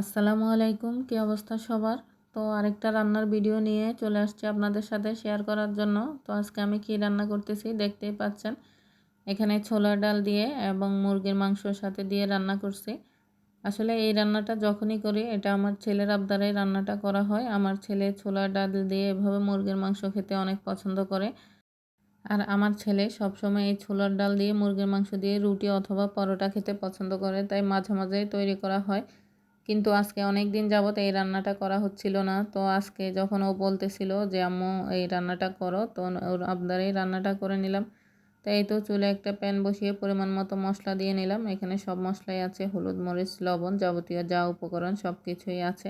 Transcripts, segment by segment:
আসসালামু আলাইকুম, কী অবস্থা সবার? তো আরেকটা রান্নার ভিডিও নিয়ে চলে আসছি আপনাদের সাথে শেয়ার করার জন্য। তো আজকে আমি কি রান্না করতেছি দেখতেই পাচ্ছেন। এখানে ছোলার ডাল দিয়ে এবং মুরগির মাংসর সাথে দিয়ে রান্না করছি। আসলে এই রান্নাটা যখনই করি, এটা আমার ছেলের আবদারে রান্নাটা করা হয়। আমার ছেলে ছোলার ডাল দিয়ে এভাবে মুরগির মাংস খেতে অনেক পছন্দ করে। আর আমার ছেলে সবসময় এই ছোলার ডাল দিয়ে মুরগির মাংস দিয়ে রুটি অথবা পরোটা খেতে পছন্দ করে, তাই মাঝে মাঝেই তৈরি করা হয়। কিন্তু আজকে অনেক দিন যাবত এই রান্নাটা করা হচ্ছিল না। তো আজকে যখন ও বলতেছিল যে, আম্মু, এই রান্নাটা করো। তো ওর আবদারেই রান্নাটা করে নিলাম। তো এই তো চুলে একটা প্যান বসিয়ে পরিমাণ মতো মশলা দিয়ে নিলাম। এখানে সব মশলাই আছে, হলুদ, মরিচ, লবণ যাবতীয় যা উপকরণ সব কিছুই আছে।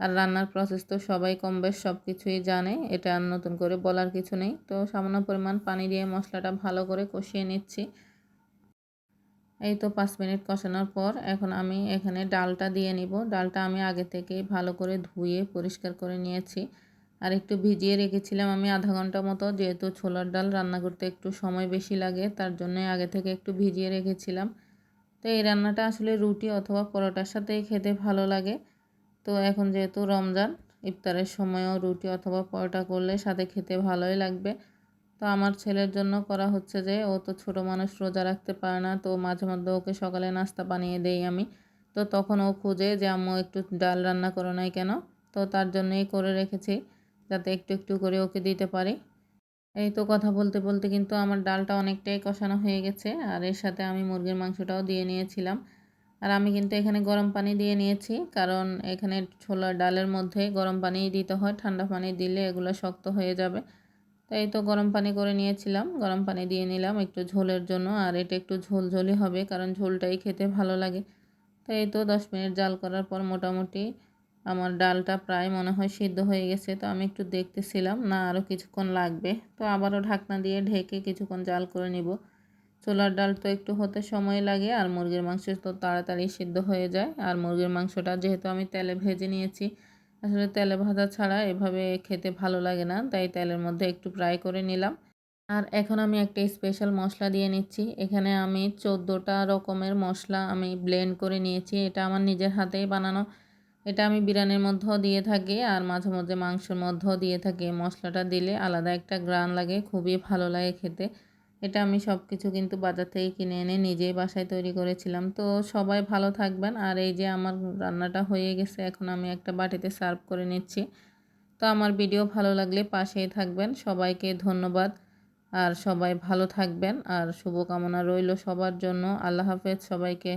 আর রান্নার প্রসেস তো সবাই কম বেশ সব কিছুই জানে, এটা আর নতুন করে বলার কিছু নেই। তো সামান্য পরিমাণ পানি দিয়ে মশলাটা ভালো করে কষিয়ে নিচ্ছি। এই তো পাঁচ মিনিট কষানোর পর এখন আমি এখানে ডালটা দিয়ে নিব। ডালটা আমি আগে থেকে ভালো করে ধুয়ে পরিষ্কার করে নিয়েছি। আর একটু ভিজিয়ে রেখেছিলাম আমি আধা ঘণ্টা মতো, যেহেতু ছোলার ডাল রান্না করতে একটু সময় বেশি লাগে, তার জন্য আগে থেকে একটু ভিজিয়ে রেখেছিলাম। তো এই রান্নাটা আসলে রুটি অথবা পরোটার সাথেই খেতে ভালো লাগে। তো এখন যেহেতু রমজান, ইফতারের সময়ও রুটি অথবা পরোটা করলে সাথে খেতে ভালোই লাগবে। তো আমার ছেলের জন্য করা হচ্ছে যে, ও তো ছোটো মানুষ, রোজা রাখতে পারে না। তো মাঝে মধ্যে ওকে সকালে নাস্তা বানিয়ে দেই আমি। তো তখন ও খুঁজে যে, আম্মু, একটু ডাল রান্না করো নাই কেন? তো তার জন্যই করে রেখেছি, যাতে একটু একটু করে ওকে দিতে পারি। এই তো কথা বলতে বলতে কিন্তু আমার ডালটা অনেকটাই কষানো হয়ে গেছে, আর এর সাথে আমি মুরগির মাংসটাও দিয়ে নিয়েছিলাম। আর আমি কিন্তু এখানে গরম পানি দিয়ে নিয়েছি, কারণ এখানে ছোলার ডালের মধ্যে গরম পানি দিতে হয়, ঠান্ডা পানি দিলে এগুলো শক্ত হয়ে যাবে। তো এই তো গরম পানি করে নিয়েছিলাম। গরম পানি দিয়ে নিলাম একটু ঝোলের জন্য, আর এটা একটু ঝোল ঝোলই হবে কারণ ঝোলটাই খেতে ভালো লাগে। তো এই তো দশ মিনিট জাল করার পর মোটামুটি আমার ডালটা প্রায় মনে হয় সিদ্ধ হয়ে গেছে, তো আমি একটু দেখতেছিলাম না আরও কিছুক্ষণ লাগবে। তো আবারও ঢাকনা দিয়ে ঢেকে কিছুক্ষণ জাল করে নিব। ছোলার ডাল তো একটু হতে সময় লাগে, আর মুরগির মাংস তো তাড়াতাড়ি সিদ্ধ হয়ে যায়। আর মুরগির মাংসটা যেহেতু আমি তেলে ভেজে নিয়েছি আসলে তেলে ভাজা ছাড়া এভাবে খেতে ভালো লাগে না, তাই তেলের মধ্যে একটু ফ্রাই করে নিলাম। আর এখন আমি একটা স্পেশাল মশলা দিয়ে নিচ্ছি। এখানে আমি চোদ্দোটা রকমের মশলা আমি ব্লেন্ড করে নিয়েছি। এটা আমার নিজের হাতেই বানানো। এটা আমি বিরিয়ানির মধ্যেও দিয়ে থাকি আর মাঝে মধ্যে মাংসের মধ্যেও দিয়ে থাকি। মশলাটা দিলে আলাদা একটা গ্রান লাগে, খুবই ভালো লাগে খেতে। এটা আমি সব কিছু কিন্তু বাজার থেকে কিনে এনে নিজেই বাসায় তৈরি করেছিলাম। তো সবাই ভালো থাকবেন। আর এই যে আমার রান্নাটা হয়ে গেছে, এখন আমি একটা বাটিতে সার্ভ করে নিচ্ছি। তো আমার ভিডিও ভালো লাগলে পাশেই থাকবেন। সবাইকে ধন্যবাদ। আর সবাই ভালো থাকবেন। আর শুভকামনা রইল সবার জন্য। আল্লাহ হাফেজ। সবাইকে